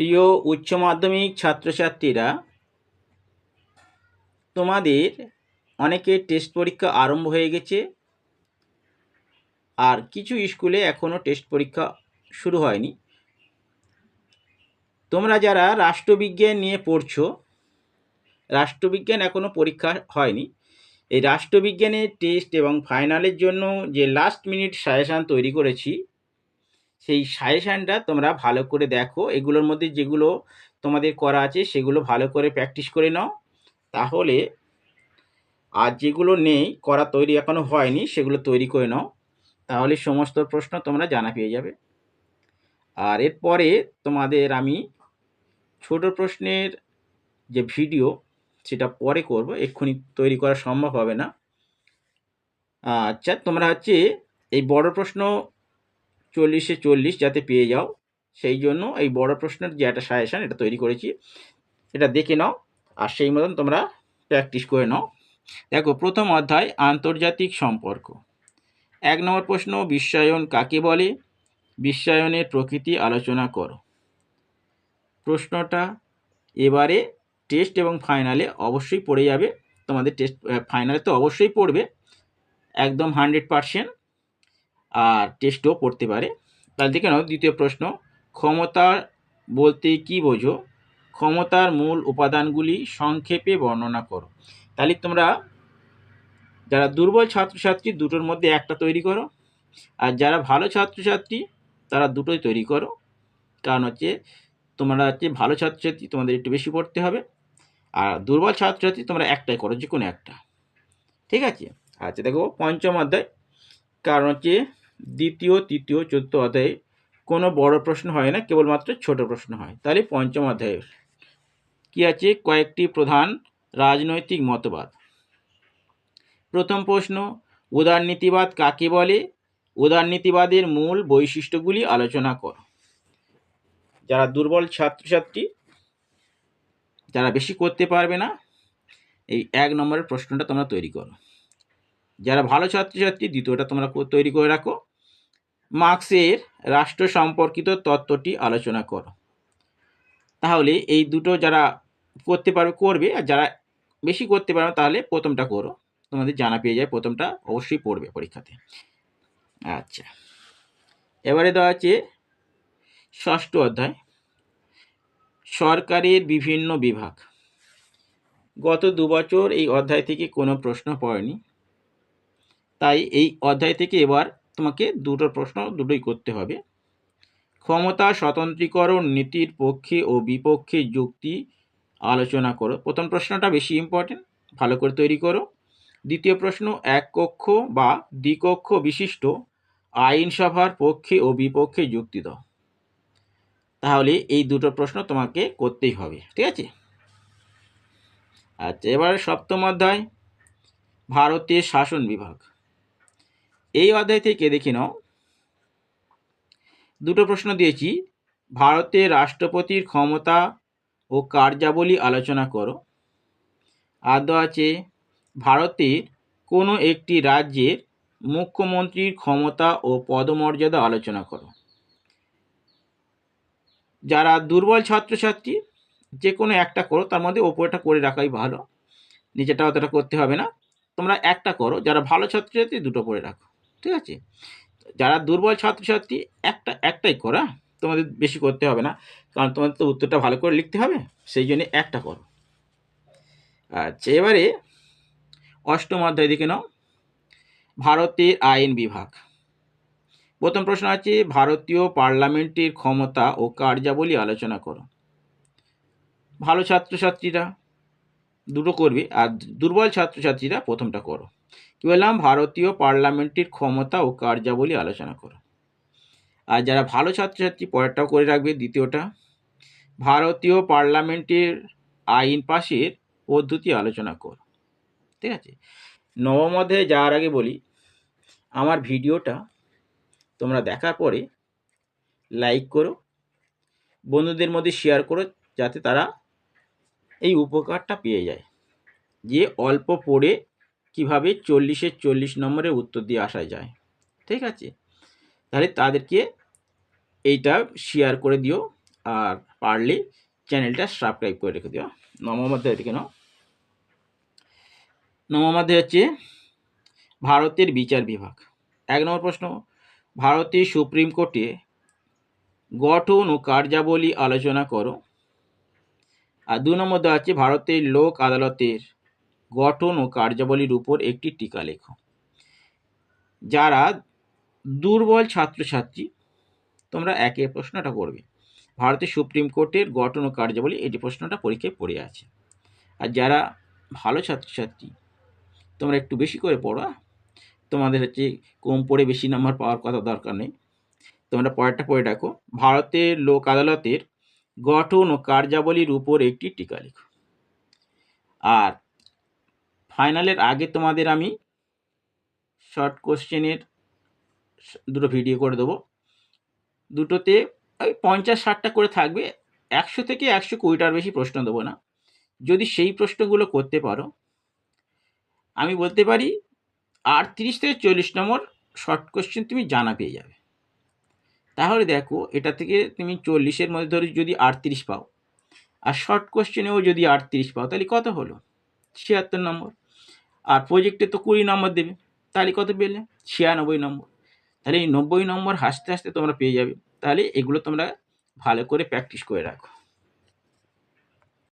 প্রিয় উচ্চ মাধ্যমিক ছাত্রছাত্রীরা তোমাদের অনেকের টেস্ট পরীক্ষা আরম্ভ হয়ে গেছে। আর কিছু স্কুলে এখনও টেস্ট পরীক্ষা শুরু হয়নি। তোমরা যারা রাষ্ট্রবিজ্ঞান নিয়ে পড়ছো, রাষ্ট্রবিজ্ঞান এখনও পরীক্ষা হয়নি। এই রাষ্ট্রবিজ্ঞানের টেস্ট এবং ফাইনালের জন্য যে লাস্ট মিনিট সাজেশান তৈরি করেছি সেই সাজেশানটা তোমরা ভালো করে দেখো। এগুলোর মধ্যে যেগুলো তোমাদের করা আছে, সেগুলো ভালো করে প্র্যাকটিস করে নাও। তাহলে আর যেগুলো নেই, করা তৈরি এখনও হয়নি, সেগুলো তৈরি করে নাও। তাহলে সমস্ত প্রশ্ন তোমরা জানা পেয়ে যাবে। আর এরপরে তোমাদের আমি ছোট প্রশ্নের যে ভিডিও সেটা পরে করব। এক্ষুনি তৈরি করা সম্ভব হবে না। আচ্ছা তোমরা হচ্ছে এই বড় প্রশ্ন চল্লিশে চল্লিশ যাতে পেয়ে যাও, সেই জন্য এই বড় প্রশ্নের যে একটা সাজেশান এটা তৈরি করেছি। এটা দেখে নাও, আর সেই মতন তোমরা প্র্যাকটিস করে নাও। দেখো, প্রথম অধ্যায়, আন্তর্জাতিক সম্পর্ক। এক নম্বর প্রশ্ন, বিশ্বায়ন কাকে বলে? বিশ্বায়নের প্রকৃতি আলোচনা করো। প্রশ্নটা এবারে টেস্ট এবং ফাইনালে অবশ্যই পড়ে যাবে। তোমাদের টেস্ট ফাইনালে তো অবশ্যই পড়বে। একদম হান্ড্রেড পারসেন্ট আর টেস্টও পড়তে পারে। তাহলে দেখে নাও, দ্বিতীয় প্রশ্ন ক্ষমতা বলতে কি বোঝো? ক্ষমতার মূল উপাদানগুলি সংক্ষেপে বর্ণনা করো। তাহলে তোমরা, যারা দুর্বল ছাত্রছাত্রী, দুটোর মধ্যে একটা তৈরি করো। আর যারা ভালো ছাত্রছাত্রী, তারা দুটোই তৈরি করো। কারণ হচ্ছে, তোমরা হচ্ছে ভালো ছাত্রছাত্রী, তোমাদের একটু বেশি পড়তে হবে। আর দুর্বল ছাত্রছাত্রী, তোমরা একটাই করো যে কোনো একটা। ঠিক আছে? আচ্ছা দেখো, পঞ্চম অধ্যায়। কারণ হচ্ছে দ্বিতীয়, তৃতীয়, চতুর্থ অধ্যায়ে কোনো বড় প্রশ্ন হয় না, কেবলমাত্র ছোট প্রশ্ন হয়। তাহলে পঞ্চম অধ্যায়ের কী আছে? কয়েকটি প্রধান রাজনৈতিক মতবাদ। প্রথম প্রশ্ন উদারনীতিবাদ কাকে বলে? উদারনীতিবাদের মূল বৈশিষ্ট্যগুলি আলোচনা কর। যারা দুর্বল ছাত্রছাত্রী, যারা বেশি করতে পারবে না, এই এক নম্বরের প্রশ্নটা তোমরা তৈরি করো। যারা ভালো ছাত্রছাত্রী, দ্বিতীয়টা তোমরা তৈরি করে রাখো। মার্ক্সের রাষ্ট্র সম্পর্কিত তত্ত্বটি আলোচনা করো। তাহলে এই দুটো যারা করতে পারবে করবে, আর যারা বেশি করতে পারবে তাহলে প্রথমটা করো। তোমাদের জানা পেয়ে যায়, প্রথমটা অবশ্যই পড়বে পরীক্ষাতে। আচ্ছা। এবারে দেওয়া আছে ষষ্ঠ অধ্যায়। সরকারের বিভিন্ন বিভাগ। গত দু বছর এই অধ্যায় থেকে কোনো প্রশ্ন পড়েনি। তাই এই অধ্যায় থেকে এবার তোমাকে দুটো প্রশ্ন, দুটোই করতে হবে। ক্ষমতা স্বতন্ত্রীকরণ নীতির পক্ষে ও বিপক্ষে যুক্তি আলোচনা করো। প্রথম প্রশ্নটা বেশি ইম্পর্টেন্ট ভালো করে তৈরি করো। দ্বিতীয় প্রশ্ন, এক কক্ষ বা দ্বিকক্ষ বিশিষ্ট আইনসভার পক্ষে ও বিপক্ষে যুক্তি দাও। তাহলে এই দুটো প্রশ্ন তোমাকে করতেই হবে, ঠিক আছে? আচ্ছা এবার সপ্তম অধ্যায়, ভারতের শাসন বিভাগ। এই অধ্যায় থেকে দেখে নাও। দুটো প্রশ্ন দিয়েছি। ভারতের রাষ্ট্রপতির ক্ষমতা ও কার্যাবলী আলোচনা করো। আর দেওয়া আছে, ভারতের কোনো একটি রাজ্যের মুখ্যমন্ত্রীর ক্ষমতা ও পদমর্যাদা আলোচনা করো। যারা দুর্বল ছাত্রছাত্রী যে কোনো একটা করো, তার মধ্যে ওপরটা করে রাখাই ভালো। নিচেটা অতটা করতে হবে না। তোমরা একটা করো, যারা ভালো ছাত্রছাত্রী, দুটো করে রাখো। ঠিক আছে? যারা দুর্বল ছাত্রছাত্রী, একটা, একটাই করো হ্যাঁ? তোমাদের বেশি করতে হবে না, কারণ তোমাদের তো উত্তরটা ভালো করে লিখতে হবে, সেই জন্য একটা করো। আচ্ছা এবারে অষ্টম অধ্যায় দিকে নাও। ভারতের আইন বিভাগ। প্রথম প্রশ্ন আছে, ভারতীয় পার্লামেন্টের ক্ষমতা ও কার্যাবলী আলোচনা করো। ভালো ছাত্রছাত্রীরা দুটো করবে। আর দুর্বল ছাত্রছাত্রীরা প্রথমটা করো। কি বললাম? ভারতীয় পার্লামেন্টের ক্ষমতা ও কার্যাবলী আলোচনা করো। আর যারা ভালো ছাত্রছাত্রী, পরেরটাও করে রাখবে, দ্বিতীয়টা। ভারতীয় পার্লামেন্টের আইন পাশের পদ্ধতি আলোচনা করো। ঠিক আছে? নবম অধ্যায়ে যাওয়ার আগে বলি, আমার ভিডিওটা তোমরা দেখার পরে লাইক করো। বন্ধুদের মধ্যে শেয়ার করো, যাতে তারা এই উপকারটা পেয়ে যায়। যে অল্প পড়ে কীভাবে চল্লিশের চল্লিশ নম্বরের উত্তর দিয়ে আসা যায়। ঠিক আছে? তাহলে তাদেরকে এইটা শেয়ার করে দিও আর পারলে চ্যানেলটা সাবস্ক্রাইব করে রেখে দিও। নবম অধ্যায় থেকে নাও। নবম অধ্যায় হচ্ছে ভারতের বিচার বিভাগ। এক নম্বর প্রশ্ন, ভারতের সুপ্রিম কোর্টে গঠন ও কার্যাবলী আলোচনা করো। আর দু নম্বর দেওয়া আছে, ভারতের লোক আদালতের গঠন ও কার্যাবলীর উপর একটি টিকা লেখো। যারা দুর্বল ছাত্রছাত্রী, তোমরা একে প্রশ্নটা করবে। ভারতের সুপ্রিম কোর্টের গঠন ও কার্যাবলী এটি প্রশ্নটা পরীক্ষায় পড়ে আছে। আর যারা ভালো ছাত্রছাত্রী, তোমরা একটু বেশি করে পড়ো? তোমাদের হচ্ছে কম পড়ে বেশি নাম্বার পাওয়ার কথা দরকার নেই। তোমরা পরেরটা পড়ে রাখো ভারতের লোক আদালতের গঠন ও কার্যাবলীর উপর একটি টিকা লেখো। আর ফাইনালের আগে তোমাদের আমি শর্ট কোশ্চেনের দুটো ভিডিও করে দেবো। দুটোতে ওই পঞ্চাশ ষাটটা করে থাকবে, একশো থেকে একশো কুড়িটার বেশি প্রশ্ন দেবো না। যদি সেই প্রশ্নগুলো করতে পারো, আমি বলতে পারি আটত্রিশ থেকে চল্লিশ নম্বর শর্ট কোশ্চেন তুমি জানা পেয়ে যাবে। তাহলে দেখো, এটা থেকে তুমি চল্লিশের মধ্যে ধরে যদি আটত্রিশ পাও, আর শর্ট কোশ্চেনেও যদি আটত্রিশ পাও, তাহলে কত হলো? ছিয়াত্তর নম্বর। আর প্রজেক্টে তো কুড়ি নম্বর দেবে, তাহলে কত পেলে? ছিয়ানব্বই নম্বর। তাহলে এই নব্বই নম্বর হাসতে হাসতে তোমরা পেয়ে যাবে। তাহলে এগুলো তোমরা ভালো করে প্র্যাকটিস করে রাখো।